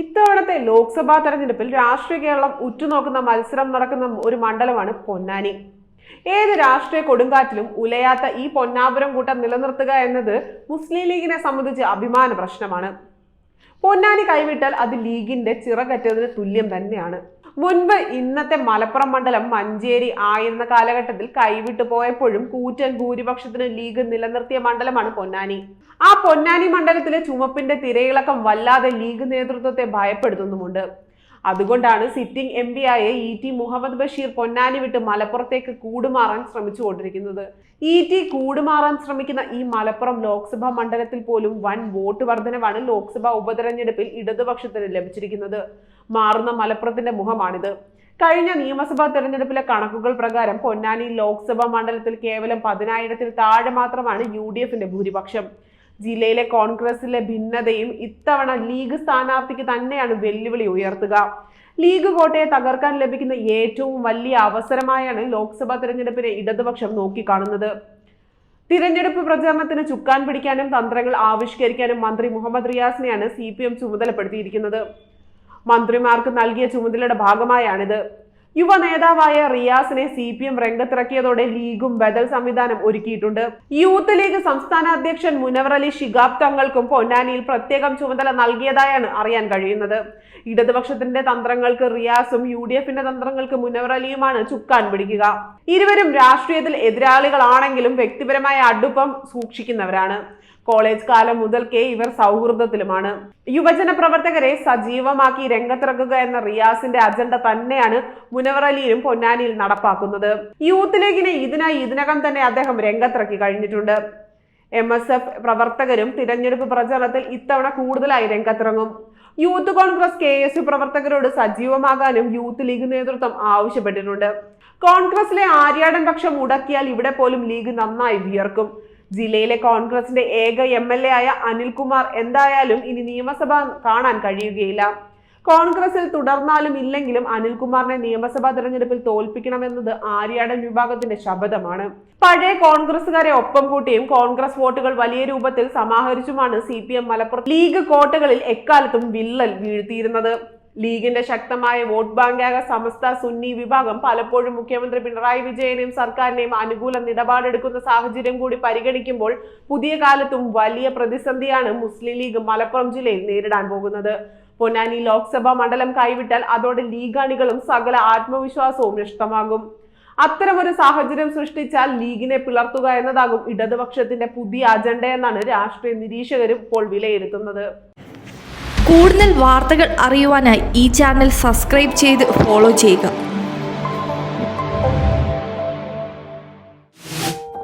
ഇത്തവണത്തെ ലോക്സഭാ തെരഞ്ഞെടുപ്പിൽ രാഷ്ട്രീയ കേരളം ഉറ്റുനോക്കുന്ന മത്സരം നടക്കുന്ന ഒരു മണ്ഡലമാണ് പൊന്നാനി. ഏത് രാഷ്ട്രീയ കൊടുങ്കാറ്റിലും ഉലയാത്ത ഈ പൊന്നാപുരം കൂട്ടം നിലനിർത്തുക എന്നത് മുസ്ലിം ലീഗിനെ സംബന്ധിച്ച് അഭിമാന പ്രശ്നമാണ്. പൊന്നാനി കൈവിട്ടാൽ അത് ലീഗിന്റെ ചിറകറ്റതിന് തുല്യം തന്നെയാണ്. മുൻപ് ഇന്നത്തെ മലപ്പുറം മണ്ഡലം മഞ്ചേരി ആയിരുന്ന കാലഘട്ടത്തിൽ കൈവിട്ടു പോയപ്പോഴും കൂറ്റൻ ഭൂരിപക്ഷത്തിന് ലീഗ് നിലനിർത്തിയ മണ്ഡലമാണ് പൊന്നാനി. ആ പൊന്നാനി മണ്ഡലത്തിലെ ചുമപ്പിന്റെ തിരയിളക്കം വല്ലാതെ ലീഗ് നേതൃത്വത്തെ ഭയപ്പെടുത്തുന്നുമുണ്ട്. അതുകൊണ്ടാണ് സിറ്റിംഗ് എം പി ആയ ഇ ടി മുഹമ്മദ് ബഷീർ പൊന്നാനി വിട്ട് മലപ്പുറത്തേക്ക് കൂടുമാറാൻ ശ്രമിച്ചുകൊണ്ടിരിക്കുന്നത്. ഇ ടി കൂടുമാറാൻ ശ്രമിക്കുന്ന ഈ മലപ്പുറം ലോക്സഭാ മണ്ഡലത്തിൽ പോലും വൻ വോട്ട് വർധനവാണ് ലോക്സഭാ ഉപതെരഞ്ഞെടുപ്പിൽ ഇടതുപക്ഷത്തിന് ലഭിച്ചിരിക്കുന്നത്. മാറുന്ന മലപ്പുറത്തിന്റെ മുഖമാണിത്. കഴിഞ്ഞ നിയമസഭാ തെരഞ്ഞെടുപ്പിലെ കണക്കുകൾ പ്രകാരം പൊന്നാനി ലോക്സഭാ മണ്ഡലത്തിൽ കേവലം പതിനായിരത്തിൽ താഴെ മാത്രമാണ് യു ഡി എഫിന്റെ ഭൂരിപക്ഷം. ജില്ലയിലെ കോൺഗ്രസിലെ ഭിന്നതയും ഇത്തവണ ലീഗ് സ്ഥാനാർത്ഥിക്ക് തന്നെയാണ് വെല്ലുവിളി ഉയർത്തുക. ലീഗ് കോട്ടയെ തകർക്കാൻ ലഭിക്കുന്ന ഏറ്റവും വലിയ അവസരമായാണ് ലോക്സഭാ തിരഞ്ഞെടുപ്പിനെ ഇടതുപക്ഷം നോക്കിക്കാണുന്നത്. തിരഞ്ഞെടുപ്പ് പ്രചാരണത്തിന് ചുക്കാൻ പിടിക്കാനും തന്ത്രങ്ങൾ ആവിഷ്കരിക്കാനും മന്ത്രി മുഹമ്മദ് റിയാസിനെയാണ് സി പി എം ചുമതലപ്പെടുത്തിയിരിക്കുന്നത്. മന്ത്രിമാർക്ക് നൽകിയ ചുമതലയുടെ ഭാഗമായാണിത്. യുവ നേതാവായ റിയാസിനെ സി പി എം രംഗത്തിറക്കിയതോടെ ലീഗും ബദൽ സംവിധാനം ഒരുക്കിയിട്ടുണ്ട്. യൂത്ത് ലീഗ് സംസ്ഥാന അധ്യക്ഷൻ മുനവർ അലി ഷിഗാബ് തങ്ങൾക്കും പൊന്നാനിയിൽ പ്രത്യേകം ചുമതല നൽകിയതായാണ് അറിയാൻ കഴിയുന്നത്. ഇടതുപക്ഷത്തിന്റെ തന്ത്രങ്ങൾക്ക് റിയാസും യു ഡി എഫിന്റെ തന്ത്രങ്ങൾക്ക് മുനവർ അലിയുമാണ് ചുക്കാൻ പിടിക്കുക. ഇരുവരും രാഷ്ട്രീയത്തിൽ എതിരാളികളാണെങ്കിലും വ്യക്തിപരമായ അടുപ്പം സൂക്ഷിക്കുന്നവരാണ്. കോളേജ് കാലം മുതൽക്കേ ഇവർ സൗഹൃദത്തിലുമാണ്. യുവജന പ്രവർത്തകരെ സജീവമാക്കി രംഗത്തിറക്കുക എന്ന റിയാസിന്റെ അജണ്ട തന്നെയാണ് മുനവർ അലിയിലും പൊന്നാനിയിൽ നടപ്പാക്കുന്നത്. യൂത്ത് ലീഗിനെ ഇതിനായി ഇതിനകം തന്നെ അദ്ദേഹം രംഗത്തിറക്കി കഴിഞ്ഞിട്ടുണ്ട്. എം എസ് എഫ് പ്രവർത്തകരും തിരഞ്ഞെടുപ്പ് പ്രചരണത്തിൽ ഇത്തവണ കൂടുതലായി രംഗത്തിറങ്ങും. Youth Congress K S U പ്രവർത്തകരോട് സജീവമാകാനും യൂത്ത് ലീഗ് നേതൃത്വം ആവശ്യപ്പെട്ടിട്ടുണ്ട്. കോൺഗ്രസിലെ ആര്യാടൻ പക്ഷം മുടക്കിയാൽ ഇവിടെ പോലും ലീഗ് നന്നായി വിയർക്കും. ജില്ലയിലെ കോൺഗ്രസിന്റെ ഏക എം എൽ എ ആയ അനിൽകുമാർ എന്തായാലും ഇനി നിയമസഭ കാണാൻ കഴിയുകയില്ല. കോൺഗ്രസിൽ തുടർന്നാലും ഇല്ലെങ്കിലും അനിൽകുമാറിനെ നിയമസഭാ തെരഞ്ഞെടുപ്പിൽ തോൽപ്പിക്കണമെന്നത് ആര്യാടൻ വിഭാഗത്തിന്റെ ശബദമാണ് പഴയ കോൺഗ്രസുകാരെ ഒപ്പം കൂട്ടിയും കോൺഗ്രസ് വോട്ടുകൾ വലിയ രൂപത്തിൽ സമാഹരിച്ചുമാണ് C P M Malappuram league കോട്ടകളിൽ എക്കാലത്തും വിള്ളൽ വീഴ്ത്തിയിരുന്നത്. ലീഗിന്റെ ശക്തമായ വോട്ട് ബാങ്കായ സമസ്ത സുന്നി വിഭാഗം പലപ്പോഴും മുഖ്യമന്ത്രി പിണറായി വിജയനെയും സർക്കാരിനെയും അനുകൂല നിലപാടെടുക്കുന്ന സാഹചര്യം കൂടി പരിഗണിക്കുമ്പോൾ പുതിയ കാലത്തും വലിയ പ്രതിസന്ധിയാണ് മുസ്ലിം ലീഗ് മലപ്പുറം ജില്ലയിൽ നേരിടാൻ പോകുന്നത്. പൊന്നാനി ലോക്സഭാ മണ്ഡലം കൈവിട്ടാൽ അതോടെ ലീഗാണികളും സകല ആത്മവിശ്വാസവും നഷ്ടമാകും. അത്തരമൊരു സാഹചര്യം സൃഷ്ടിച്ചാൽ ലീഗിനെ പിളർത്തുക എന്നതാകും ഇടതുപക്ഷത്തിന്റെ പുതിയ അജണ്ടയെന്നാണ് രാഷ്ട്രീയ നിരീക്ഷകരും ഇപ്പോൾ വിലയിരുത്തുന്നത്. കൂടുതൽ വാർത്തകൾ അറിയുവാനായി ഈ ചാനൽ സബ്സ്ക്രൈബ് ചെയ്ത് ഫോളോ ചെയ്യുക.